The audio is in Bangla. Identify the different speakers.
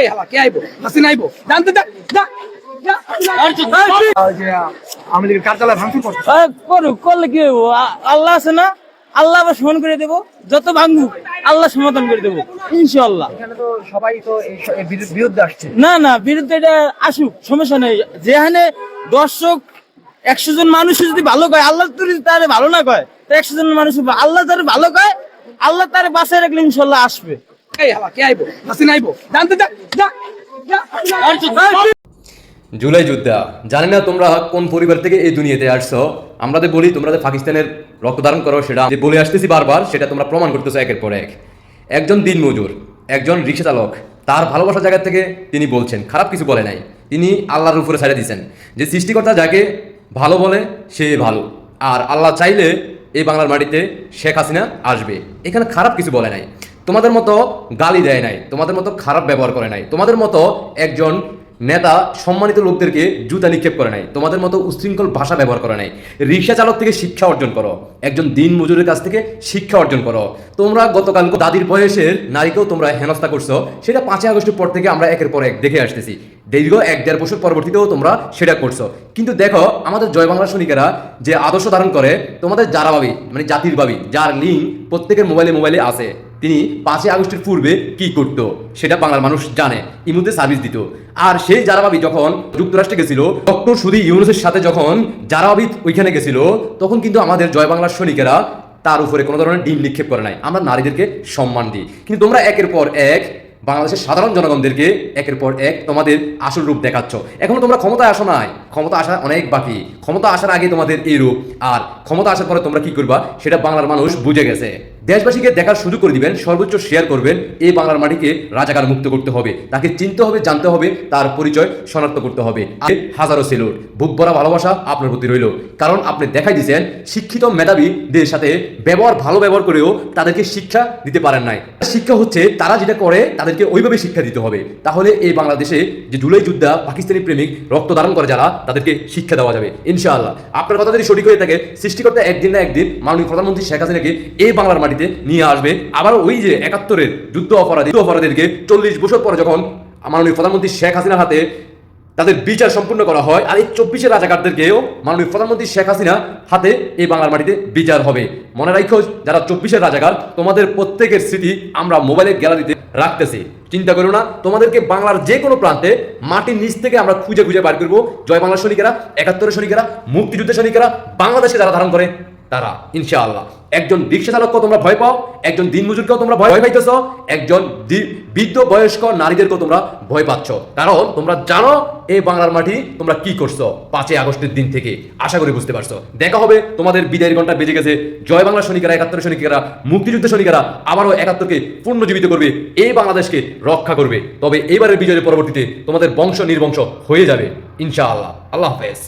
Speaker 1: এই হালা কে আইবো? হাসিনা আইবো? জানতে যা যা যা, যা।
Speaker 2: ওই যে আমাদের কার্যালয় ভাঙচুর করছে।
Speaker 3: করুক করলে কি হইব? আল্লাহ আছে না? আল্লাহ আবার সমান করে দেবো? যত ভাঙুক আল্লাহ সমাধান করে দেবো ইনশাল্লাহ
Speaker 2: তো সবাই তো বিরুদ্ধে আসছে।
Speaker 3: না না বিরুদ্ধে এটা আসুক সমস্যা নেই। যেখানে দর্শক একশো জন মানুষ যদি ভালো কয় আল্লাহ যদি তারে ভালো না কয় তো একশো জন মানুষ আল্লাহ তারে ভালো কয় আল্লাহ তারে বাসায় রাখলে ইনশাল্লাহ আসবে।
Speaker 1: কে আইবো? হাসিনা আইবো? জানতে যা যা যা, যা।
Speaker 4: জুলাই যোদ্ধা। জানি না তোমরা কোন পরিবার থেকে এই দুনিয়াতে আসছো। আমরা যে বলি তোমরা যে পাকিস্তানের রক্তদান করো সেটা যে বলে আসতেছি বারবার সেটা তোমরা প্রমাণ করতেছো একের পর এক। একজন দিনমজুর একজন রিক্সা চালক তার ভালোবাসার জায়গা থেকে তিনি বলছেন খারাপ কিছু বলে নাই। তিনি আল্লাহর উপরে ছাড়া দিয়েছেন। যে সৃষ্টিকর্তা যাকে ভালো বলে সে ভালো। আর আল্লাহ চাইলে এই বাংলার মাটিতে শেখ হাসিনা আসবে। এখানে খারাপ কিছু বলে নাই। তোমাদের মতো গালি দেয় নাই, তোমাদের মতো খারাপ ব্যবহার করে নাই, তোমাদের মতো একজন নেতা সম্মানিত লোকদেরকে জুতা নিক্ষেপ করে নাই, তোমাদের মতো উশৃঙ্খল ভাষা ব্যবহার করে নাই। রিক্সা চালক থেকে শিক্ষা অর্জন করো, একজন দিন মজুরের কাছ থেকে শিক্ষা অর্জন করো। তোমরা গতকাল দাদির বয়সের নারীকেও তোমরা হেনস্থা করছ, সেটা পাঁচই আগস্টের পর থেকে আমরা একের পর এক দেখে আসতেছি। দীর্ঘ এক দেড় বছর পরবর্তীতেও তোমরা সেটা করছ। কিন্তু দেখো, আমাদের জয় বাংলা সৈনিকেরা যে আদর্শ ধারণ করে, তোমাদের যারা ভাবি মানে জাতির ভাবি, যার লিঙ্ক প্রত্যেকের মোবাইলে মোবাইলে আছে। তিনি পাঁচই আগস্টের পূর্বে কি করতো, সেটা বাংলার মানুষ জানে। ইমুতে সার্ভিস দিত। আর সেই জারাবাবি যখন যুক্তরাষ্ট্রে গেছিল, ডক্টর সুদী ইউনুসের সাথে যখন জারাবাবি ওইখানে গেছিল, তখন কিন্তু আমাদের জয় বাংলার সৈনিকেরা তার উপরে কোনো ধরনের ডিম নিক্ষেপ করে নাই। আমরা নারীদেরকে সম্মান দিই। কিন্তু তোমরা একের পর এক বাংলাদেশের সাধারণ জনগণদেরকে একের পর এক তোমাদের আসল রূপ দেখাচ্ছ। এখনও তোমরা ক্ষমতায় আসো নাই। ক্ষমতা আসা অনেক বাকি। ক্ষমতা আসার আগে তোমাদের এই রূপ। আর ক্ষমতা আসার পরে তোমরা কি করবা, সেটা বাংলার মানুষ বুঝে গেছে। দেশবাসীকে দেখার সুযোগ করে দিবেন, সর্বোচ্চ শেয়ার করবেন, এই বাংলার মাটিকে রাজাকার মুক্ত করতে হবে। তাকে চিনতে হবে, জানতে হবে, তার পরিচয় শনাক্ত করতে হবে। হাজারো সেলুট, বুক ভরা ভালোবাসা আপনার প্রতি রইল। কারণ আপনি দেখাই দিয়েছেন শিক্ষিত মেধাবীদের সাথে ব্যবহার, ভালো ব্যবহার করেও তাদেরকে শিক্ষা দিতে পারেন নাই। শিক্ষা হচ্ছে, তারা যেটা করে, তাদেরকে ওইভাবে শিক্ষা দিতে হবে। তাহলে এই বাংলাদেশে যে জুলাই যোদ্ধা, পাকিস্তানি প্রেমিক রক্ত ধারণ করে যারা, তাদেরকে শিক্ষা দেওয়া যাবে, ইনশাআল্লাহ। আপনার কথা যদি সঠিক হয়ে থাকে, সৃষ্টিকর্তা একদিন না একদিন মাননীয় প্রধানমন্ত্রী শেখ হাসিনাকে এই বাংলার মাটিতে নিয়ে আসবে। আবার ওই যে একাত্তরের যুদ্ধ অপরাধী অপরাধীদেরকে চল্লিশ বছর পরে যখন মাননীয় প্রধানমন্ত্রী শেখ হাসিনার হাতে তাদের বিচার সম্পূর্ণ করা হয়, আর এই চব্বিশের রাজাকারদেরকেও মাননীয় প্রধানমন্ত্রী শেখ হাসিনা হাতে এই বাংলার মাটিতে বিচার হবে। মনে রাখো যারা চব্বিশের রাজাকার, তোমাদের প্রত্যেকের স্মৃতি আমরা মোবাইলের গ্যালারিতে রাখতেছি। চিন্তা করো না, তোমাদেরকে বাংলার যে কোনো প্রান্তে মাটির নিচ থেকে আমরা খুঁজে খুঁজে বার করব। জয় বাংলার সৈনিকেরা, একাত্তরের সৈনিকেরা, মুক্তিযুদ্ধের সৈনিকেরা বাংলাদেশে যারা ধারণ করে তারা, ইনশাআল্লাহ। একজন রিক্সা চালককেও তোমরা ভয় পাও, একজন দিনমজুরকেও তোমরা ভয় পাইতেছ, একজন বৃদ্ধ বয়স্ক নারীদেরকেও তোমরা ভয় পাচ্ছ। কারণ তোমরা জানো এই বাংলার মাটি তোমরা কি করছ পাঁচই আগস্টের দিন থেকে। আশা করি বুঝতে পারছ। দেখা হবে, তোমাদের বিদায়ের ঘণ্টা বেজে গেছে। জয় বাংলা সৈনিকেরা একাত্তর সৈনিকেরা, মুক্তিযুদ্ধ সৈনিকেরা আবারও একাত্তরকে পুনর্জীবিত করবে, এই বাংলাদেশকে রক্ষা করবে। তবে এবারের বিজয়ের পরবর্তীতে তোমাদের বংশ নির্বংশ হয়ে যাবে, ইনশাআল্লাহ। আল্লাহ হাফেজ।